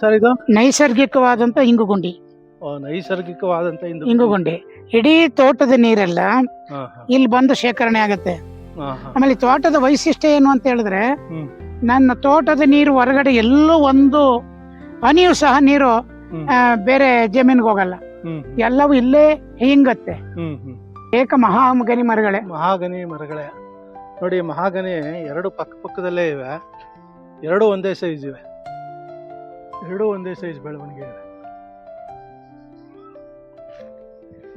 Sir ಇದು? ನೈಸರ್ಗಿಕವಾದಂತ ಇಂಗುಗುಂಡಿ. ಓ, ನೈಸರ್ಗಿಕವಾದಂತ ಇಂದು ಇಂಗುಗುಂಡಿ. ಇಡೀ ತೋಟದ ನೀರೆಲ್ಲ ಹಾ, ಹಾ, ಇಲ್ಲಿ ಬಂದು ಶೇಖರಣೆ ಆಗುತ್ತೆ. ಹಾ, ಹಾ. ಆಮೇಲೆ ಈ ತೋಟದ ವೈಶಿಷ್ಟ್ಯ ಏನು ಅಂತ ಹೇಳಿದ್ರೆ ಹ್ಮ್. ನನ್ನ ತೋಟದ ನೀರು ಹೊರಗಡೆ ಎಲ್ಲೂ ಒಂದು ಹನಿಯೂ ಸಹ ನೀರು ಹ್ಮ್. ಆ, ಬೇರೆ ಜಮೀನ್ಗೆ ಹೋಗಲ್ಲ. ಹ್ಮ್, ಎಲ್ಲವೂ ಇಲ್ಲೇ ಹಿಂಗತ್ತೆ. ಹ್ಮ್, ಹ್ಮ್. ಏಕ ಮಹಾಗನಿ ಮರಗಳೇ. ಮಹಾಗನಿ ಮರಗಳೇ. ನೋಡಿ ಮಹಾಗನಿ ಎರಡು ಪಕ್ಕ ಪಕ್ಕದಲ್ಲೇ ಇವೆ. ಎರಡು ಒಂದೇ ಸೈಜ್ ಇವೆ. ಎರಡು ಒಂದೇ ಸೈಜ್ ಬೆಳವಣಿಗೆ ಇದೆ.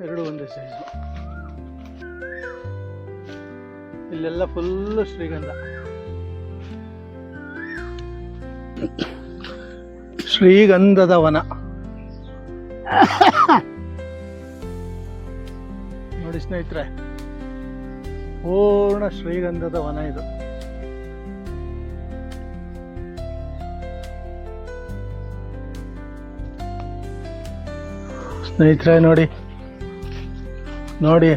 ಎರಡು ಒಂದೇ ಸೈಜ್ ಇಲ್ಲೆಲ್ಲ ಫುಲ್ ಶ್ರೀಗಂಧ. ಶ್ರೀಗಂಧದ ವನ. ನೋಡಿ ಸ್ನೇಹಿತರೆ, ಪೂರ್ಣ ಶ್ರೀಗಂಧದ ವನ ಇದು. ಸ್ನೇಹಿತರೆ, ನೋಡಿ. ನೋಡಿ,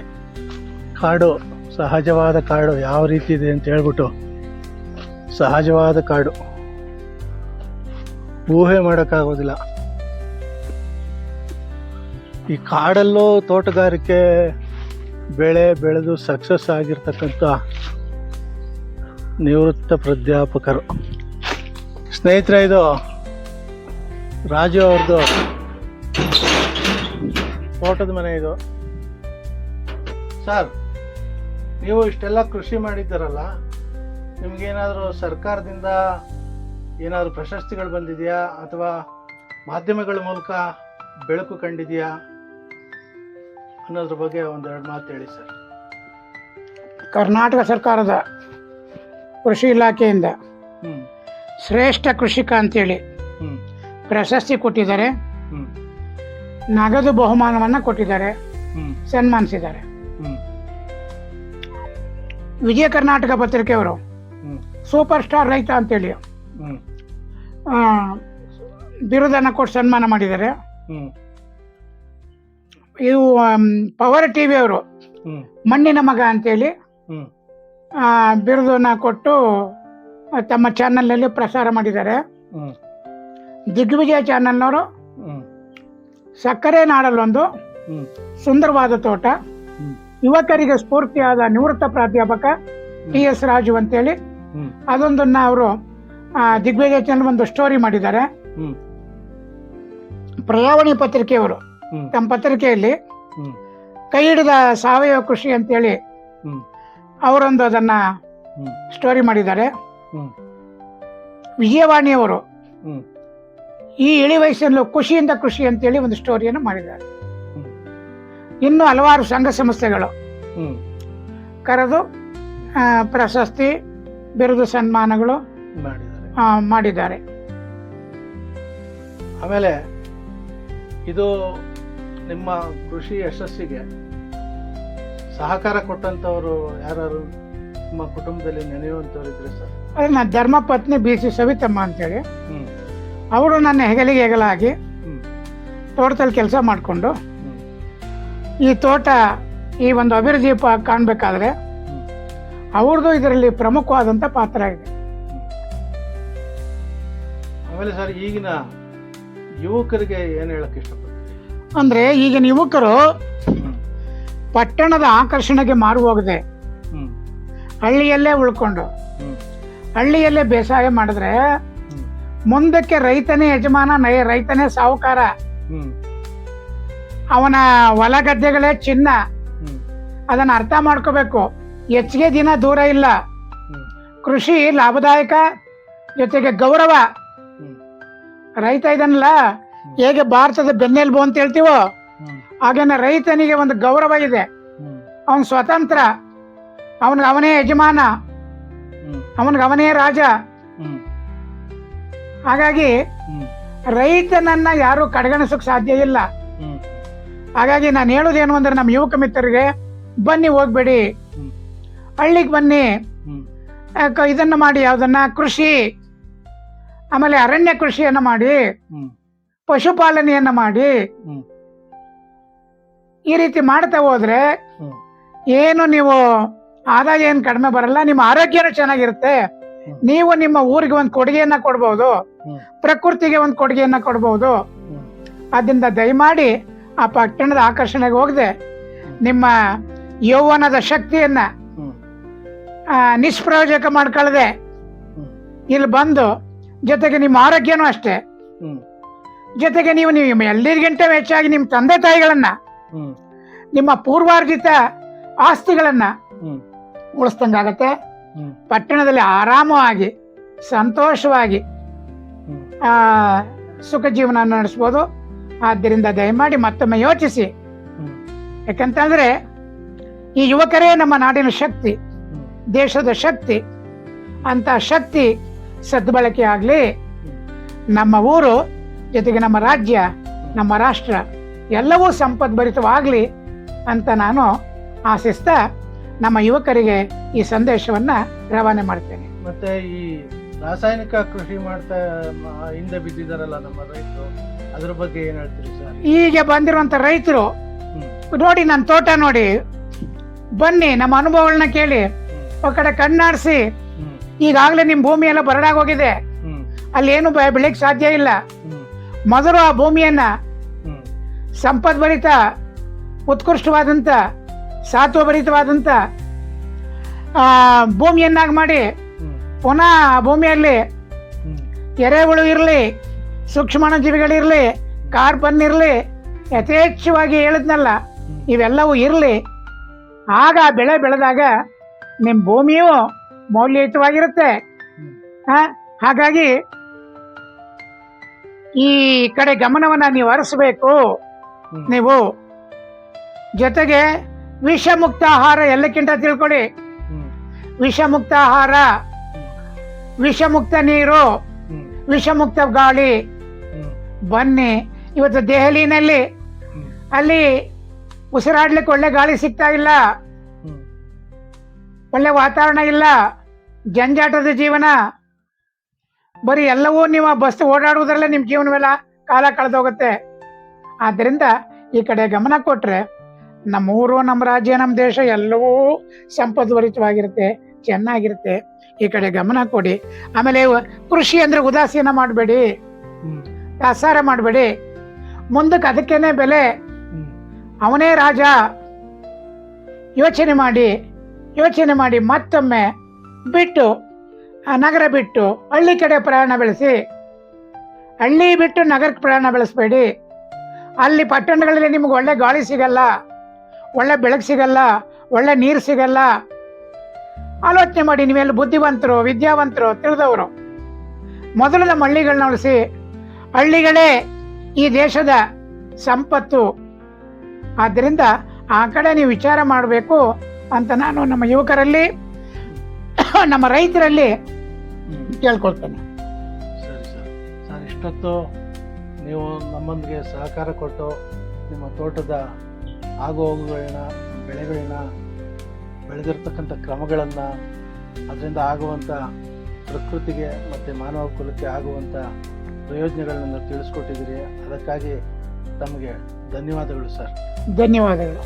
ಕಾಡು, ಸಹಜವಾದ ಕಾಡು ಯಾವ ರೀತಿ ಇದೆ ಅಂತ ಹೇಳ್ಬಿಟ್ಟು, ಸಹಜವಾದ ಕಾಡು. ಊಹೆ ಮಾಡೋಕ್ಕಾಗೋದಿಲ್ಲ. ಈ ಕಾಡಲ್ಲೂ ತೋಟಗಾರಿಕೆ, ಬೆಳೆ ಬೆಳೆದು ಸಕ್ಸಸ್ ಆಗಿರ್ತಕ್ಕಂಥ ನಿವೃತ್ತ ಪ್ರಾಧ್ಯಾಪಕರು. ಸ್ನೇಹಿತರೆ, ಇದು ರಾಜು ಅವ್ರದ್ದು ತೋಟದ ಮನೆ ಇದು. ಸರ್ ನೀವು ಇಷ್ಟೆಲ್ಲ ಕೃಷಿ ಮಾಡಿದ್ದೀರಲ್ಲ ನಿಮ್ಗೇನಾದರೂ ಸರ್ಕಾರದಿಂದ ಏನಾದರೂ ಪ್ರಶಸ್ತಿಗಳು ಬಂದಿದೆಯಾ ಅಥವಾ ಮಾಧ್ಯಮಗಳ ಮೂಲಕ ಬೆಳಕು ಕಂಡಿದೆಯಾ ಅನ್ನೋದ್ರ ಬಗ್ಗೆ ಒಂದೆರಡು ಮಾತು ಹೇಳಿ ಸರ್. ಕರ್ನಾಟಕ ಸರ್ಕಾರದ ಕೃಷಿ ಇಲಾಖೆಯಿಂದ ಹ್ಞೂ ಶ್ರೇಷ್ಠ ಕೃಷಿಕ ಅಂತೇಳಿ ಹ್ಞೂ ಪ್ರಶಸ್ತಿ ಕೊಟ್ಟಿದ್ದಾರೆ. ಹ್ಞೂ ನಗದು ಬಹುಮಾನವನ್ನ ಕೊಟ್ಟಿದ್ದಾರೆ. ಸನ್ಮಾನಿಸಿದ್ದಾರೆ. ವಿಜಯ ಕರ್ನಾಟಕ ಪತ್ರಿಕೆಯವರು ಸೂಪರ್ ಸ್ಟಾರ್ ರೈತ ಅಂತೇಳಿ. ಬಿರುದನ್ನು ಕೊಟ್ಟು ಸನ್ಮಾನ ಮಾಡಿದ್ದಾರೆ. ಇವು ಪವರ್ ಟಿವಿ ಅವರು ಮಣ್ಣಿನ ಮಗ ಅಂತೇಳಿ ಬಿರುದನ್ನ ಕೊಟ್ಟು ತಮ್ಮ ಚಾನಲ್ನಲ್ಲಿ ಪ್ರಸಾರ ಮಾಡಿದ್ದಾರೆ. ದಿಗ್ವಿಜಯ ಚಾನಲ್ನವರು ಸಕ್ಕರೆ ನಾಡಲ್ಲೊಂದು ಸುಂದರವಾದ ತೋಟ. ಯುವಕರಿಗೆ ಸ್ಫೂರ್ತಿಯಾದ ನಿವೃತ್ತ ಪ್ರಾಧ್ಯಾಪಕ ಟಿ ಎಸ್ ರಾಜು ಅಂತೇಳಿ. ಅದೊಂದನ್ನ ಅವರು ದಿಗ್ವಿಜಯ ಚಂದ್ರ ಒಂದು ಸ್ಟೋರಿ ಮಾಡಿದ್ದಾರೆ. ಪ್ರಯಾವಣಿ ಪತ್ರಿಕೆಯವರು ತಮ್ಮ ಪತ್ರಿಕೆಯಲ್ಲಿ ಕೈ ಹಿಡಿದ ಸಾವಯವ ಕೃಷಿ ಅಂತೇಳಿ ಅವರೊಂದು ಅದನ್ನ ಸ್ಟೋರಿ ಮಾಡಿದ್ದಾರೆ. ವಿಜಯವಾಣಿಯವರು ಈ ಇಳಿ ವಯಸ್ಸಲ್ಲೂ ಖುಷಿಯಿಂದ ಕೃಷಿ ಅಂತೇಳಿ ಒಂದು ಸ್ಟೋರಿಯನ್ನು ಮಾಡಿದ್ದಾರೆ. ಇನ್ನು ಹಲವಾರು ಸಂಘ ಸಂಸ್ಥೆಗಳು. ಕರೆದು ಪ್ರಶಸ್ತಿ ಬಿರುದು ಸನ್ಮಾನಗಳು ಮಾಡಿದ್ದಾರೆ. ಮಾಡಿದ್ದಾರೆ. ಆಮೇಲೆ ಇದು ನಿಮ್ಮ ಕೃಷಿ ಯಶಸ್ಸಿಗೆ ಸಹಕಾರ ಕೊಟ್ಟಂತವರು ಯಾರು ನಿಮ್ಮ ಕುಟುಂಬದಲ್ಲಿ ನೆನೆಯುವಂತವ್ರು ಇದ್ರೆ ಸರ್? ಅದೇ ನನ್ನ ಧರ್ಮ ಪತ್ನಿ ಬಿ ಸಿ ಸವಿತಮ್ಮ ಅಂತೇಳಿ. ಹ್ಞೂ ಅವರು ನನ್ನ ಹೆಗಲಿಗೆ ಹೆಗಲಾಗಿ ತೋಟದಲ್ಲಿ ಕೆಲಸ ಮಾಡಿಕೊಂಡು ಈ ತೋಟ ಈ ಒಂದು ಅಭಿವೃದ್ಧಿ ಪ ಕಾಣಬೇಕಾದ್ರೆ ಅವ್ರದ್ದು ಇದರಲ್ಲಿ ಪ್ರಮುಖವಾದಂಥ ಪಾತ್ರ ಆಗಿದೆ ಆಮೇಲೆ ಸರ್ ಈಗಿನ ಯುವಕರಿಗೆ ಏನು ಹೇಳಕ್ಕೆ ಇಷ್ಟಪಡ್ತೀವಿ ಅಂದ್ರೆ ಈಗಿನ ಯುವಕರು ಪಟ್ಟಣದ ಆಕರ್ಷಣೆಗೆ ಮಾರು ಹೋಗದೆ ಹಳ್ಳಿಯಲ್ಲೇ ಉಳ್ಕೊಂಡು ಹಳ್ಳಿಯಲ್ಲೇ ಬೇಸಾಯ ಮಾಡಿದ್ರೆ ಮುಂದಕ್ಕೆ ರೈತನೇ ಯಜಮಾನ ನೈ ರೈತನೇ ಸಾಹುಕಾರ. ಅವನ ಹೊಲ ಗದ್ದೆಗಳೇ ಚಿನ್ನ ಅದನ್ನ ಅರ್ಥ ಮಾಡ್ಕೋಬೇಕು. ಹೆಚ್ಚಿಗೆ ದಿನ ದೂರ ಇಲ್ಲ. ಕೃಷಿ ಲಾಭದಾಯಕ ಜೊತೆಗೆ ಗೌರವ. ರೈತ ಇದನ್ನಲ್ಲ ಹೇಗೆ ಭಾರತದ ಬೆನ್ನೆಲುಬು ಅಂತ ಹೇಳ್ತೀವೋ ಹಾಗೇನೆ ರೈತನಿಗೆ ಒಂದು ಗೌರವ ಇದೆ. ಅವನ್ ಸ್ವತಂತ್ರ. ಅವನಿಗೆ ಅವನೇ ಯಜಮಾನ. ಹ್ಞೂ ಅವನಿಗೆ ಅವನೇ ರಾಜ. ಹಾಗಾಗಿ ರೈತನನ್ನ ಯಾರು ಕಡೆಗಣಿಸೋಕ್ ಸಾಧ್ಯ ಇಲ್ಲ. ಹಾಗಾಗಿ ನಾನು ಹೇಳೋದೇನು ಅಂದ್ರೆ ನಮ್ಮ ಯುವಕ ಮಿತ್ರರಿಗೆ ಬನ್ನಿ ಹೋಗ್ಬೇಡಿ. ಹಳ್ಳಿಗೆ ಬನ್ನಿ. ಇದನ್ನ ಮಾಡಿ ಯಾವ್ದನ್ನ ಕೃಷಿ ಆಮೇಲೆ ಅರಣ್ಯ ಕೃಷಿಯನ್ನ ಮಾಡಿ ಪಶುಪಾಲನೆಯನ್ನ ಮಾಡಿ ಈ ರೀತಿ ಮಾಡ್ತಾ ಹೋದ್ರೆ ಏನು ನೀವು ಆದಾಯ ಏನು ಕಡಿಮೆ ಬರಲ್ಲ ನಿಮ್ಮ ಆರೋಗ್ಯನೂ ಚೆನ್ನಾಗಿರುತ್ತೆ. ನೀವು ನಿಮ್ಮ ಊರಿಗೆ ಒಂದು ಕೊಡುಗೆಯನ್ನ ಕೊಡಬಹುದು ಪ್ರಕೃತಿಗೆ ಒಂದು ಕೊಡುಗೆಯನ್ನ ಕೊಡಬಹುದು. ಅದರಿಂದ ದಯಮಾಡಿ ಆ ಪಟ್ಟಣದ ಆಕರ್ಷಣೆಗೆ ಹೋಗದೆ ನಿಮ್ಮ ಯೌವನದ ಶಕ್ತಿಯನ್ನ ನಿಷ್ಪ್ರಯೋಜಕ ಮಾಡ್ಕೊಳ್ಳದೆ ಇಲ್ಲಿ ಬಂದು ಜೊತೆಗೆ ನಿಮ್ಮ ಆರೋಗ್ಯನೂ ಅಷ್ಟೇ. ಜೊತೆಗೆ ನೀವು ನೀವು ಎಲ್ಲರಿಗಿಂತ ಹೆಚ್ಚಾಗಿ ನಿಮ್ಮ ತಂದೆ ತಾಯಿಗಳನ್ನ ನಿಮ್ಮ ಪೂರ್ವಾರ್ಜಿತ ಆಸ್ತಿಗಳನ್ನ ಉಳಿಸ್ದಂಗಾಗತ್ತೆ. ಪಟ್ಟಣದಲ್ಲಿ ಆರಾಮವಾಗಿ ಸಂತೋಷವಾಗಿ ಆ, ಸುಖ ಜೀವನ ನಡೆಸ್ಬೋದು. ಆದ್ದರಿಂದ ದಯಮಾಡಿ ಮತ್ತೊಮ್ಮೆ ಯೋಚಿಸಿ. ಯಾಕಂತಂದ್ರೆ ಈ ಯುವಕರೇ ನಮ್ಮ ನಾಡಿನ ಶಕ್ತಿ ದೇಶದ ಶಕ್ತಿ. ಅಂತ ಶಕ್ತಿ ಸದ್ಬಳಕೆ ಆಗಲಿ. ನಮ್ಮ ಊರು ಜೊತೆಗೆ ನಮ್ಮ ರಾಜ್ಯ ನಮ್ಮ ರಾಷ್ಟ್ರ ಎಲ್ಲವೂ ಸಂಪದ್ಭರಿತವಾಗಲಿ ಅಂತ ನಾನು ಆಶಿಸ್ತಾ ನಮ್ಮ ಯುವಕರಿಗೆ ಈ ಸಂದೇಶವನ್ನ ರವಾನೆ ಮಾಡ್ತೇನೆ. ಮತ್ತೆ ಈ ರಾಸಾಯನಿಕ ಕೃಷಿ ಮಾಡ್ತಾ ಹಿಂದೆ ಬಿದ್ದಿದಾರಲ್ಲ ನಮ್ಮ ರೈತರು ಅದ್ರ ಬಗ್ಗೆ ಏನ್ ಹೇಳ್ತೀರಿ ಸರ್? ಈಗ ಬಂದಿರುವಂತ ರೈತರು ನೋಡಿ ನನ್ನ ತೋಟ ನೋಡಿ. ಬನ್ನಿ ನಮ್ಮ ಅನುಭವಗಳನ್ನ ಕೇಳಿ. ಒಂದ್ ಕಡೆ ಕಣ್ಣಾಡಿಸಿ. ಈಗಾಗಲೇ ನಿಮ್ಮ ಭೂಮಿ ಎಲ್ಲ ಬರಡಾಗಿ ಹೋಗಿದೆ. ಏನು ಬೆ- ಬೆಳೆಯಕ್ ಸಾಧ್ಯ ಇಲ್ಲ. ಮೊದಲು ಆ ಭೂಮಿಯನ್ನ ಸಂಪದ್ಭರಿತ ಉತ್ಕೃಷ್ಟವಾದಂಥ ಸಾತ್ವಭರಿತವಾದಂಥ ಆ, ಭೂಮಿಯನ್ನಾಗಿ ಮಾಡಿ ಪುನಃ ಭೂಮಿಯಲ್ಲಿ ಎರೆಹುಳು ಇರಲಿ ಸೂಕ್ಷ್ಮಾಣುಜೀವಿಗಳಿರಲಿ ಕಾರ್ಬನ್ ಇರಲಿ ಯಥೇಚ್ಛವಾಗಿ ಹೇಳಿದ್ನಲ್ಲ ಇವೆಲ್ಲವೂ ಇರಲಿ ಆಗ ಬೆಳೆ ಬೆಳೆದಾಗ ನಿಮ್ಮ ಭೂಮಿಯು ಮೌಲ್ಯಯುತವಾಗಿರುತ್ತೆ. ಹಾಗಾಗಿ ಈ ಕಡೆ ಗಮನವನ್ನ ನೀವು ಹರಿಸಬೇಕು. ನೀವು ಜೊತೆಗೆ ವಿಷಮುಕ್ತ ಆಹಾರ ಎಲ್ಲಕ್ಕಿಂತ ತಿಳ್ಕೊಳ್ಳಿ ವಿಷಮುಕ್ತ ಆಹಾರ ವಿಷಮುಕ್ತ ನೀರು ವಿಷಮುಕ್ತ ಗಾಳಿ ಬನ್ನಿ. ಇವತ್ತು ದೆಹಲಿನಲ್ಲಿ ಅಲ್ಲಿ ಉಸಿರಾಡ್ಲಿಕ್ಕೆ ಒಳ್ಳೆ ಗಾಳಿ ಸಿಗ್ತಾ ಇಲ್ಲ. ಒಳ್ಳೆ ವಾತಾವರಣ ಇಲ್ಲ. ಜಂಜಾಟದ ಜೀವನ. ಬರೀ ಎಲ್ಲವೂ ನೀವು ಬಸ್ ಓಡಾಡುವುದರಲ್ಲೇ ನಿಮ್ಮ ಜೀವನವೆಲ್ಲ ಕಾಲ ಕಳೆದೋಗುತ್ತೆ. ಆದ್ದರಿಂದ ಈ ಕಡೆ ಗಮನ ಕೊಟ್ರೆ ನಮ್ಮ ಊರು ನಮ್ಮ ರಾಜ್ಯ ನಮ್ಮ ದೇಶ ಎಲ್ಲವೂ ಸಂಪದ್ಭರಿತವಾಗಿರುತ್ತೆ ಚೆನ್ನಾಗಿರುತ್ತೆ. ಈ ಕಡೆ ಗಮನ ಕೊಡಿ. ಆಮೇಲೆ ಕೃಷಿ ಅಂದ್ರೆ ಉದಾಸೀನ ಮಾಡಬೇಡಿ. ಪ್ರಸಾರ ಮಾಡಬೇಡಿ. ಮುಂದಕ್ಕೆ ಅದಕ್ಕೇನೆ ಬೆಲೆ. ಅವನೇ ರಾಜ. ಯೋಚನೆ ಮಾಡಿ ಯೋಚನೆ ಮಾಡಿ ಮತ್ತೊಮ್ಮೆ ಬಿಟ್ಟು ನಗರ ಬಿಟ್ಟು ಹಳ್ಳಿ ಕಡೆ ಪ್ರಯಾಣ ಬೆಳೆಸಿ. ಹಳ್ಳಿ ಬಿಟ್ಟು ನಗರಕ್ಕೆ ಪ್ರಯಾಣ ಬೆಳೆಸಬೇಡಿ. ಅಲ್ಲಿ ಪಟ್ಟಣಗಳಲ್ಲಿ ನಿಮ್ಗೆ ಒಳ್ಳೆ ಗಾಳಿ ಸಿಗಲ್ಲ. ಒಳ್ಳೆ ಬೆಳಕು ಸಿಗಲ್ಲ, ಒಳ್ಳೆ ನೀರು ಸಿಗಲ್ಲ. ಆಲೋಚನೆ ಮಾಡಿ ನೀವೆಲ್ಲ ಬುದ್ಧಿವಂತರು, ವಿದ್ಯಾವಂತರು, ತಿಳಿದವರು. ಮೊದಲು ನಮ್ಮ ಹಳ್ಳಿಗಳನ್ನ ಉಳಿಸಿ. ಹಳ್ಳಿಗಳೇ ಈ ದೇಶದ ಸಂಪತ್ತು. ಆದ್ದರಿಂದ ಆ ಕಡೆ ನೀವು ವಿಚಾರ ಮಾಡಬೇಕು ಅಂತ ನಾನು ನಮ್ಮ ಯುವಕರಲ್ಲಿ, ನಮ್ಮ ರೈತರಲ್ಲಿ ಕೇಳ್ಕೊಳ್ತೇನೆ. ಸರಿ ಸರ್. ಸರ್, ಇಷ್ಟೊತ್ತು ನೀವು ನಮ್ಮೊಂದಿಗೆ ಸಹಕಾರ ಕೊಟ್ಟು ನಿಮ್ಮ ತೋಟದ ಆಗು ಹೋಗುಗಳನ್ನ, ಬೆಳೆಗಳನ್ನ, ಬೆಳೆದಿರ್ತಕ್ಕಂಥ ಕ್ರಮಗಳನ್ನು, ಅದರಿಂದ ಆಗುವಂಥ ಪ್ರಕೃತಿಗೆ ಮತ್ತು ಮಾನವ ಕುಲಕ್ಕೆ ಆಗುವಂಥ ಪ್ರಯೋಜನಗಳನ್ನು ತಿಳಿಸ್ಕೊಟ್ಟಿದ್ದೀರಿ. ಅದಕ್ಕಾಗಿ ತಮಗೆ ಧನ್ಯವಾದಗಳು ಸರ್. ಧನ್ಯವಾದಗಳು.